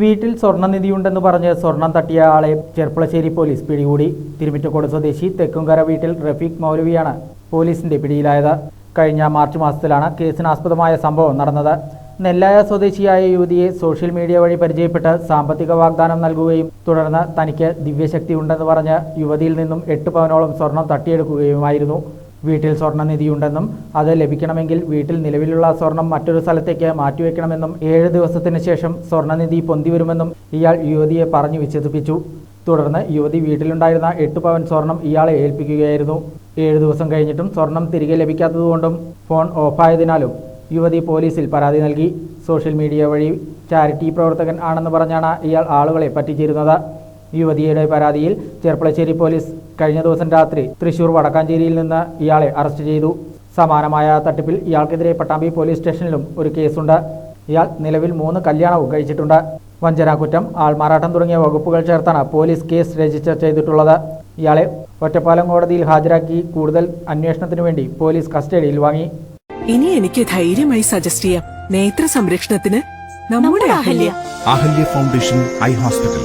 വീട്ടിൽ സ്വർണനിധിയുണ്ടെന്ന് പറഞ്ഞ് സ്വർണം തട്ടിയ ആളെ ചെർപ്പളശ്ശേരി പോലീസ് പിടികൂടി. തിരുമിറ്റക്കോട് സ്വദേശി തെക്കുംകര വീട്ടിൽ റഫീഖ് മൗലവിയാണ് പോലീസിന്റെ പിടിയിലായത്. കഴിഞ്ഞ മാർച്ച് മാസത്തിലാണ് കേസിനാസ്പദമായ സംഭവം നടന്നത്. നെല്ലായ സ്വദേശിയായ യുവതിയെ സോഷ്യൽ മീഡിയ വഴി പരിചയപ്പെട്ട് സാമ്പത്തിക വാഗ്ദാനം നൽകുകയും തുടർന്ന് തനിക്ക് ദിവ്യശക്തി ഉണ്ടെന്ന് പറഞ്ഞ് യുവതിയിൽ നിന്നും എട്ട് പവനോളം സ്വർണം തട്ടിയെടുക്കുകയുമായിരുന്നു. വീട്ടിൽ സ്വർണനിധിയുണ്ടെന്നും അത് ലഭിക്കണമെങ്കിൽ വീട്ടിൽ നിലവിലുള്ള സ്വർണം മറ്റൊരു സ്ഥലത്തേക്ക് മാറ്റിവെക്കണമെന്നും ഏഴ് ദിവസത്തിന് ശേഷം സ്വർണനിധി പൊന്തിവരുമെന്നും ഇയാൾ യുവതിയെ പറഞ്ഞു വിശ്വസിപ്പിച്ചു. തുടർന്ന് യുവതി വീട്ടിലുണ്ടായിരുന്ന എട്ട് പവൻ സ്വർണം ഇയാളെ ഏൽപ്പിക്കുകയായിരുന്നു. ഏഴ് ദിവസം കഴിഞ്ഞിട്ടും സ്വർണം തിരികെ ലഭിക്കാത്തതുകൊണ്ടും ഫോൺ ഓഫായതിനാലും യുവതി പോലീസിൽ പരാതി നൽകി. സോഷ്യൽ മീഡിയ വഴി ചാരിറ്റി പ്രവർത്തകൻ ആണെന്ന് പറഞ്ഞാണ് ഇയാൾ ആളുകളെ പറ്റിച്ചിരുന്നത്. യുവതിയുടെ പരാതിയിൽ ചെർപ്പളശ്ശേരി പോലീസ് കഴിഞ്ഞ ദിവസം രാത്രി തൃശൂർ വടക്കാഞ്ചേരിയിൽ നിന്ന് ഇയാളെ അറസ്റ്റ് ചെയ്തു. സമാനമായ തട്ടിപ്പിൽ ഇയാൾക്കെതിരെ പട്ടാമ്പി പോലീസ് സ്റ്റേഷനിലും ഒരു കേസുണ്ട്. ഇയാൾ നിലവിൽ മൂന്ന് കല്യാണവും കഴിച്ചിട്ടുണ്ട്. വഞ്ചനാകുറ്റം ആൾമാറാട്ടം തുടങ്ങിയ വകുപ്പുകൾ ചേർത്താണ് പോലീസ് കേസ് രജിസ്റ്റർ ചെയ്തിട്ടുള്ളത്. ഇയാളെ ഒറ്റപ്പാലം കോടതിയിൽ ഹാജരാക്കി കൂടുതൽ അന്വേഷണത്തിനു വേണ്ടി പോലീസ് കസ്റ്റഡിയിൽ വാങ്ങി. ഇനി എനിക്ക് ധൈര്യമായി സജസ്റ്റ് ചെയ്യാം. നേത്ര സംരക്ഷണത്തിന് നമ്മുടെ Ahalya. Ahalya foundation eye hospital.